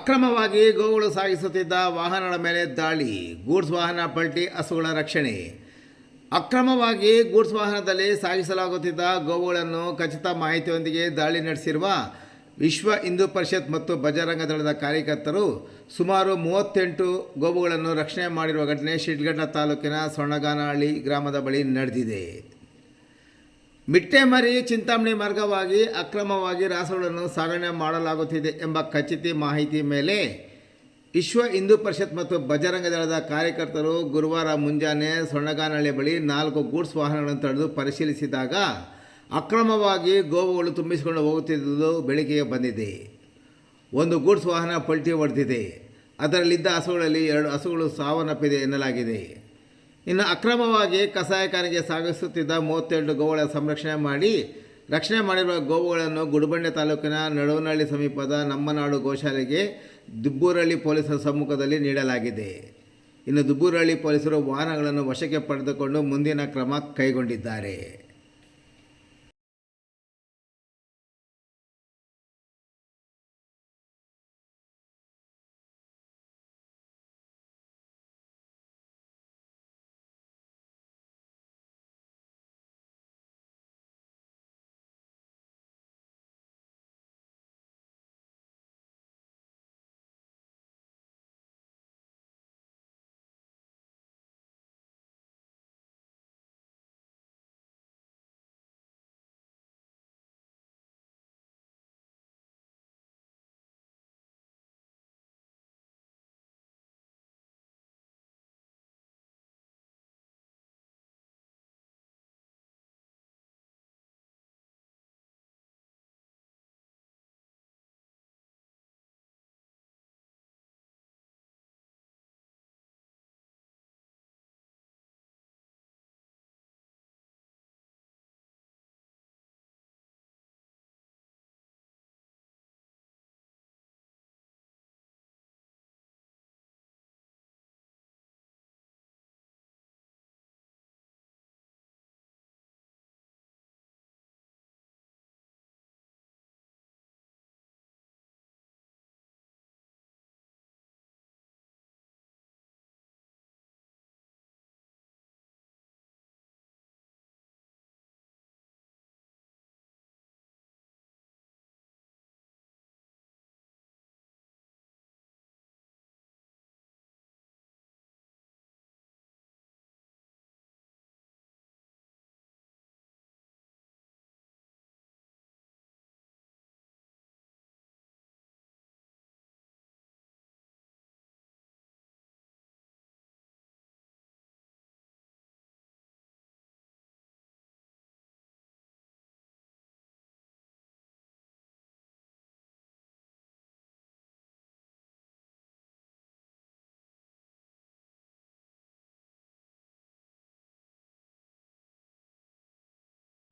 ಅಕ್ರಮವಾಗಿ ಗೋವುಗಳು ಸಾಗಿಸುತ್ತಿದ್ದ ವಾಹನಗಳ ಮೇಲೆ ದಾಳಿ, ಗೂಡ್ಸ್ ವಾಹನ ಪಲ್ಟಿ, ಹಸುಗಳ ರಕ್ಷಣೆ. ಅಕ್ರಮವಾಗಿ ಗೂಡ್ಸ್ ವಾಹನದಲ್ಲಿ ಸಾಗಿಸಲಾಗುತ್ತಿದ್ದ ಗೋವುಗಳನ್ನು ಖಚಿತ ಮಾಹಿತಿಯೊಂದಿಗೆ ದಾಳಿ ನಡೆಸಿರುವ ವಿಶ್ವ ಹಿಂದೂ ಪರಿಷತ್ ಮತ್ತು ಬಜರಂಗ ದಳದ ಕಾರ್ಯಕರ್ತರು ಸುಮಾರು ಮೂವತ್ತೆಂಟು ಗೋವುಗಳನ್ನು ರಕ್ಷಣೆ ಮಾಡಿರುವ ಘಟನೆ ಶಿಡ್ಗಡ್ಡ ತಾಲೂಕಿನ ಸೊಣ್ಣಗಾನಹಳ್ಳಿ ಗ್ರಾಮದ ಬಳಿ ನಡೆದಿದೆ. ಮಿಟ್ಟೆಮರಿ ಚಿಂತಾಮಣಿ ಮಾರ್ಗವಾಗಿ ಅಕ್ರಮವಾಗಿ ರಾಸುಗಳನ್ನು ಸಾಗಣೆ ಮಾಡಲಾಗುತ್ತಿದೆ ಎಂಬ ಖಚಿತ ಮಾಹಿತಿ ಮೇಲೆ ವಿಶ್ವ ಹಿಂದೂ ಪರಿಷತ್ ಮತ್ತು ಬಜರಂಗ ದಳದ ಕಾರ್ಯಕರ್ತರು ಗುರುವಾರ ಮುಂಜಾನೆ ಸೊಣ್ಣಗಾನಹಳ್ಳಿ ಬಳಿ ನಾಲ್ಕು ಗೂಡ್ಸ್ ವಾಹನಗಳನ್ನು ತಡೆದು ಪರಿಶೀಲಿಸಿದಾಗ ಅಕ್ರಮವಾಗಿ ಗೋವುಗಳು ತುಂಬಿಸಿಕೊಂಡು ಹೋಗುತ್ತಿದ್ದುದು ಬೆಳಕಿಗೆ ಬಂದಿದೆ. ಒಂದು ಗೂಡ್ಸ್ ವಾಹನ ಪಲ್ಟಿ ಹೊಡೆದಿದೆ. ಅದರಲ್ಲಿದ್ದ ಹಸುಗಳಲ್ಲಿ ಎರಡು ಹಸುಗಳು ಸಾವನ್ನಪ್ಪಿದೆ ಎನ್ನಲಾಗಿದೆ. ಇನ್ನು ಅಕ್ರಮವಾಗಿ ಕಸಾಯಖಾನೆಗೆ ಸಾಗಿಸುತ್ತಿದ್ದ ಮೂವತ್ತೆರಡು ಗೋವುಗಳ ಸಂರಕ್ಷಣೆ ಮಾಡಿ, ರಕ್ಷಣೆ ಮಾಡಿರುವ ಗೋವುಗಳನ್ನು ಗುಡಬಂಡೆ ತಾಲೂಕಿನ ನಡುವನಹಳ್ಳಿ ಸಮೀಪದ ನಮ್ಮನಾಡು ಗೋಶಾಲೆಗೆ ದುಬ್ಬೂರಹಳ್ಳಿ ಪೊಲೀಸರ ಸಮ್ಮುಖದಲ್ಲಿ ನೀಡಲಾಗಿದೆ. ಇನ್ನು ದುಬ್ಬೂರಹಳ್ಳಿ ಪೊಲೀಸರು ವಾಹನಗಳನ್ನು ವಶಕ್ಕೆ ಪಡೆದುಕೊಂಡು ಮುಂದಿನ ಕ್ರಮ ಕೈಗೊಂಡಿದ್ದಾರೆ.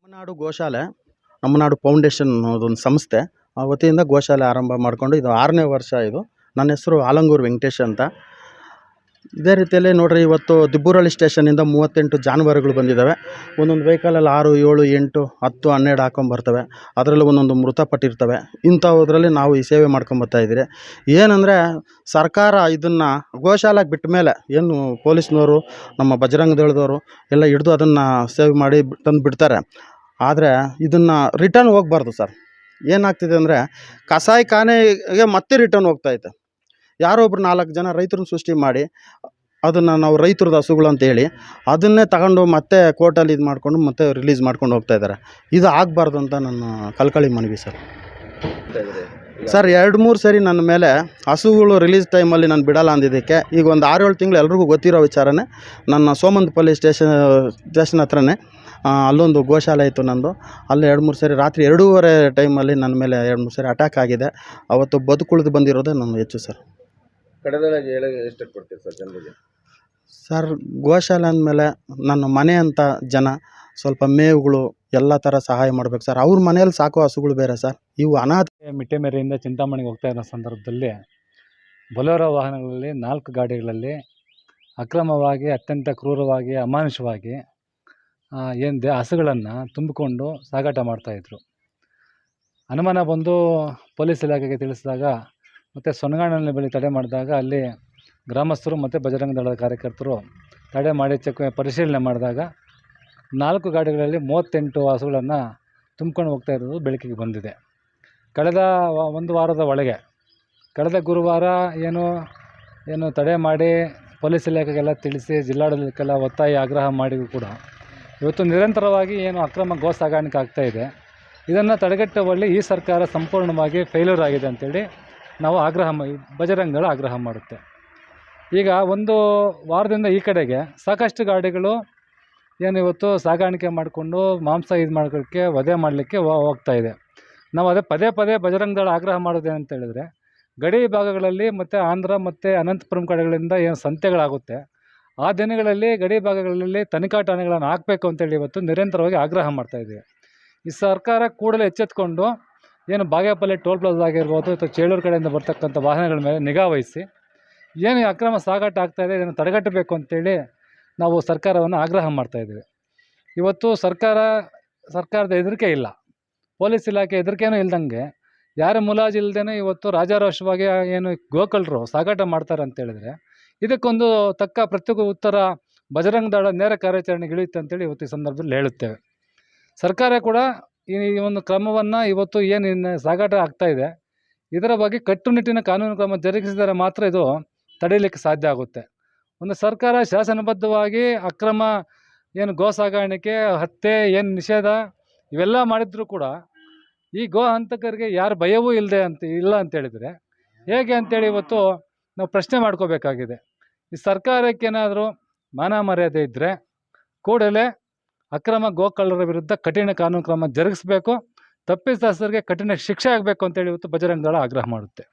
ನಮ್ಮನಾಡು ಗೋಶಾಲೆ, ನಮ್ಮನಾಡು ಫೌಂಡೇಶನ್ ಅನ್ನೋದೊಂದು ಸಂಸ್ಥೆ, ಆ ವತಿಯಿಂದ ಗೋಶಾಲೆ ಆರಂಭ ಮಾಡಿಕೊಂಡು ಇದು ಆರನೇ ವರ್ಷ ಇದು. ನನ್ನ ಹೆಸರು ಆಲಂಗೂರು ವೆಂಕಟೇಶ್ ಅಂತ. ಇದೇ ರೀತಿಯಲ್ಲಿ ನೋಡ್ರಿ, ಇವತ್ತು ದಿಬ್ಬೂರಳ್ಳಿ ಸ್ಟೇಷನಿಂದ ಮೂವತ್ತೆಂಟು ಜಾನುವಾರುಗಳು ಬಂದಿದ್ದಾವೆ. ಒಂದೊಂದು ವೆಹಿಕಲಲ್ಲಿ ಆರು, ಏಳು, ಎಂಟು, ಹತ್ತು, ಹನ್ನೆರಡು ಹಾಕೊಂಬರ್ತವೆ. ಅದರಲ್ಲಿ ಒಂದೊಂದು ಮೃತಪಟ್ಟಿರ್ತವೆ. ಇಂಥವುದ್ರಲ್ಲಿ ನಾವು ಈ ಸೇವೆ ಮಾಡ್ಕೊಂಬರ್ತಾ ಇದ್ದೀರಿ. ಏನಂದರೆ, ಸರ್ಕಾರ ಇದನ್ನು ಗೋಶಾಲೆಗೆ ಬಿಟ್ಟ ಮೇಲೆ ಏನು ಪೊಲೀಸ್ನವರು, ನಮ್ಮ ಬಜರಂಗದಳದವರು ಎಲ್ಲ ಹಿಡಿದು ಅದನ್ನು ಸೇವೆ ಮಾಡಿ ತಂದು ಬಿಡ್ತಾರೆ. ಆದರೆ ಇದನ್ನು ರಿಟರ್ನ್ ಹೋಗ್ಬಾರ್ದು ಸರ್ ಏನಾಗ್ತಿದೆ ಅಂದರೆ ಕಸಾಯಿಖಾನೆಗೆ ಮತ್ತೆ ರಿಟರ್ನ್ ಹೋಗ್ತೈತೆ ಯಾರೋ ಒಬ್ರು ನಾಲ್ಕು ಜನ ರೈತರನ್ನ ಸೃಷ್ಟಿ ಮಾಡಿ, ಅದನ್ನು ನಾವು ರೈತರದ ಹಸುಗಳು ಅಂತ ಹೇಳಿ, ಅದನ್ನೇ ತಗೊಂಡು ಮತ್ತೆ ಕೋರ್ಟಲ್ಲಿ ಇದು ಮಾಡಿಕೊಂಡು ಮತ್ತೆ ರಿಲೀಸ್ ಮಾಡ್ಕೊಂಡು ಹೋಗ್ತಾ ಇದ್ದಾರೆ. ಇದು ಆಗಬಾರ್ದು ಅಂತ ನನ್ನ ಕಲ್ಕಳಿ ಮನವಿ ಸರ್ ಸರ್ ಎರಡು ಮೂರು ಸರಿ ನನ್ನ ಮೇಲೆ ಹಸುಗಳು ರಿಲೀಸ್ ಟೈಮಲ್ಲಿ ನಾನು ಬಿಡಲ್ಲ ಅಂದಿದ್ದಕ್ಕೆ, ಈಗ ಒಂದು ಆರು ಏಳು ತಿಂಗಳು ಎಲ್ರಿಗೂ ಗೊತ್ತಿರೋ ವಿಚಾರನೇ, ನನ್ನ ಸೋಮಂತಪಲ್ಲಿ ಸ್ಟೇಷನ್ ಸ್ಟೇಷನ್ ಹತ್ರನೇ ಅಲ್ಲೊಂದು ಗೋಶಾಲೆ ಇತ್ತು ನಂದು. ಅಲ್ಲಿ ಎರಡು ಮೂರು ಸರಿ ರಾತ್ರಿ ಎರಡೂವರೆ ಟೈಮಲ್ಲಿ ನನ್ನ ಮೇಲೆ ಎರಡು ಮೂರು ಸರಿ ಅಟ್ಯಾಕ್ ಆಗಿದೆ. ಅವತ್ತು ಬದುಕುಳಿದು ಬಂದಿರೋದೇ ನಾನು ಹೆಚ್ಚು ಸರ್. ಎಷ್ಟು ಕೊಡ್ತೀರಿ ಸರ್ ಜನರಿಗೆ? ಸರ್ ಗೋಶಾಲೆ ಅಂದಮೇಲೆ ನನ್ನ ಮನೆ ಅಂತ ಜನ ಸ್ವಲ್ಪ ಮೇವುಗಳು ಎಲ್ಲ ಥರ ಸಹಾಯ ಮಾಡ್ಬೇಕು ಸರ್. ಅವ್ರ ಮನೇಲಿ ಸಾಕೋ ಹಸುಗಳು ಬೇರೆ ಸರ್. ಇವು ಅನಾಥ ಮಿಟ್ಟೆಮೆರೆಯಿಂದ ಚಿಂತಾಮಣಿಗೆ ಹೋಗ್ತಾ ಇರೋ ಸಂದರ್ಭದಲ್ಲಿ ಬೊಲೋರೋ ವಾಹನಗಳಲ್ಲಿ ನಾಲ್ಕು ಗಾಡಿಗಳಲ್ಲಿ ಅಕ್ರಮವಾಗಿ ಅತ್ಯಂತ ಕ್ರೂರವಾಗಿ ಅಮಾನುಷವಾಗಿ ಏನು ದೇ ಹಸುಗಳನ್ನು ತುಂಬಿಕೊಂಡು ಸಾಗಾಟ ಮಾಡ್ತಾಯಿದ್ರು ಅನುಮಾನ ಬಂದು ಪೊಲೀಸ್ ಇಲಾಖೆಗೆ ತಿಳಿಸಿದಾಗ ಮತ್ತು ಸೊನಗಾಣಲ್ಲಿ ಬಳಿ ತಡೆ ಮಾಡಿದಾಗ ಅಲ್ಲಿ ಗ್ರಾಮಸ್ಥರು ಮತ್ತು ಬಜರಂಗ ದಳದ ಕಾರ್ಯಕರ್ತರು ತಡೆ ಮಾಡಿ ಚೆಕ್ ಪರಿಶೀಲನೆ ಮಾಡಿದಾಗ ನಾಲ್ಕು ಗಾಡಿಗಳಲ್ಲಿ ಮೂವತ್ತೆಂಟು ಹಸುಗಳನ್ನು ತುಂಬ್ಕೊಂಡು ಹೋಗ್ತಾ ಇರೋದು ಬೆಳಕಿಗೆ ಬಂದಿದೆ. ಕಳೆದ ಒಂದು ವಾರದ ಒಳಗೆ, ಕಳೆದ ಗುರುವಾರ ಏನು ಏನು ತಡೆ ಮಾಡಿ ಪೊಲೀಸ್ ಇಲಾಖೆಗೆಲ್ಲ ತಿಳಿಸಿ ಜಿಲ್ಲಾಡಳಿತಕ್ಕೆಲ್ಲ ಒತ್ತಾಯ, ಆಗ್ರಹ ಮಾಡಿದ್ರು ಕೂಡ ಇವತ್ತು ನಿರಂತರವಾಗಿ ಏನು ಅಕ್ರಮ ಗೋ ಸಾಗಾಣಿಕೆ ಇದೆ. ಇದನ್ನು ತಡೆಗಟ್ಟುವಲ್ಲಿ ಈ ಸರ್ಕಾರ ಸಂಪೂರ್ಣವಾಗಿ ಫೇಲ್ಯೂರ್ ಆಗಿದೆ ಅಂತೇಳಿ ನಾವು ಆಗ್ರಹ ಬಜರಂಗಗಳು ಆಗ್ರಹ ಮಾಡುತ್ತೆ. ಈಗ ಒಂದು ವಾರದಿಂದ ಈ ಕಡೆಗೆ ಸಾಕಷ್ಟು ಗಾಡಿಗಳು ಏನು ಇವತ್ತು ಸಾಗಾಣಿಕೆ ಮಾಡಿಕೊಂಡು ಮಾಂಸ ಇದು ಮಾಡೋಕ್ಕೆ ವಧೆ ಮಾಡಲಿಕ್ಕೆ ಹೋಗ್ತಾ ಇದೆ. ನಾವು ಅದೇ ಪದೇ ಪದೇ ಬಜರಂಗ ದಳ ಆಗ್ರಹ ಮಾಡೋದೇನಂತ ಹೇಳಿದ್ರೆ ಗಡಿ ಭಾಗಗಳಲ್ಲಿ ಮತ್ತು ಆಂಧ್ರ ಮತ್ತು ಅನಂತಪುರಂ ಕಡೆಗಳಿಂದ ಏನು ಸಂತೆಗಳಾಗುತ್ತೆ ಆ ದಿನಗಳಲ್ಲಿ, ಗಡಿ ಭಾಗಗಳಲ್ಲಿ ತನಿಖಾ ಠಾಣೆಗಳನ್ನು ಹಾಕಬೇಕು ಅಂತೇಳಿ ಇವತ್ತು ನಿರಂತರವಾಗಿ ಆಗ್ರಹ ಮಾಡ್ತಾ ಇದ್ದೀವಿ. ಈ ಸರ್ಕಾರ ಕೂಡಲೇ ಎಚ್ಚೆತ್ಕೊಂಡು ಏನು ಬಾಗೇಪಲ್ಲಿ ಟೋಲ್ ಪ್ಲಾಜಾ ಆಗಿರ್ಬೋದು ಅಥವಾ ಚೇಳೂರು ಕಡೆಯಿಂದ ಬರ್ತಕ್ಕಂಥ ವಾಹನಗಳ ಮೇಲೆ ನಿಗಾ ವಹಿಸಿ, ಏನು ಅಕ್ರಮ ಸಾಗಾಟ ಆಗ್ತಾ ಇದೆ, ಇದನ್ನು ತಡೆಗಟ್ಟಬೇಕು ಅಂತೇಳಿ ನಾವು ಸರ್ಕಾರವನ್ನು ಆಗ್ರಹ ಮಾಡ್ತಾ ಇದ್ದೀವಿ. ಇವತ್ತು ಸರ್ಕಾರ, ಸರ್ಕಾರದ ಹೆದರಿಕೆ ಇಲ್ಲ. ಪೊಲೀಸ್ ಇಲಾಖೆ ಹೆದರಿಕೆನೂ ಇಲ್ದಂಗೆ, ಯಾರ ಮುಲಾಜಿಲ್ದೇ ಇವತ್ತು ರಾಜಾರೋಷವಾಗಿ ಏನು ಗೋಕಲ್ರು ಸಾಗಾಟ ಮಾಡ್ತಾರೆ ಅಂತ ಹೇಳಿದ್ರೆ ಇದಕ್ಕೊಂದು ತಕ್ಕ ಪ್ರತ್ಯೇಕ ಉತ್ತರ ಬಜರಂಗ ದಳ ನೇರ ಕಾರ್ಯಾಚರಣೆಗೆ ಇಳಿಯುತ್ತೆ ಅಂತೇಳಿ ಇವತ್ತು ಈ ಸಂದರ್ಭದಲ್ಲಿ ಹೇಳುತ್ತೇವೆ. ಸರ್ಕಾರ ಕೂಡ ಈ ಒಂದು ಕ್ರಮವನ್ನು ಇವತ್ತು ಏನು ಸಾಗಾಟ ಆಗ್ತಾ ಇದೆ. ಇದರ ಬಗ್ಗೆ ಕಟ್ಟುನಿಟ್ಟಿನ ಕಾನೂನು ಕ್ರಮ ಜರುಗಿಸಿದರೆ ಮಾತ್ರ ಇದು ತಡೆಯಲಿಕ್ಕೆ ಸಾಧ್ಯ ಆಗುತ್ತೆ. ಒಂದು ಸರ್ಕಾರ ಶಾಸನಬದ್ಧವಾಗಿ ಅಕ್ರಮ ಏನು ಗೋ ಸಾಗಾಣಿಕೆ, ಹತ್ಯೆ, ಏನು ನಿಷೇಧ ಇವೆಲ್ಲ ಮಾಡಿದರೂ ಕೂಡ ಈ ಗೋ ಹಂತಕರಿಗೆ ಯಾರು ಭಯವೂ ಇಲ್ಲದೆ ಅಂತ ಇಲ್ಲ ಅಂತ ಹೇಳಿದರೆ ಹೇಗೆ ಅಂತೇಳಿ ಇವತ್ತು ನಾವು ಪ್ರಶ್ನೆ ಮಾಡ್ಕೋಬೇಕಾಗಿದೆ. ಈ ಸರ್ಕಾರಕ್ಕೇನಾದರೂ ಮಾನ ಮರ್ಯಾದೆ ಇದ್ದರೆ ಕೂಡಲೇ ಅಕ್ರಮ ಗೋಕಳ್ಳರ ವಿರುದ್ಧ ಕಠಿಣ ಕಾನೂನು ಕ್ರಮ ಜರುಗಿಸಬೇಕು, ತಪ್ಪಿತಸ್ಥರಿಗೆ ಕಠಿಣ ಶಿಕ್ಷೆ ಆಗಬೇಕು ಅಂತೇಳಿ ಇವತ್ತು ಬಜರಂಗ ದಳ ಆಗ್ರಹ ಮಾಡುತ್ತೆ.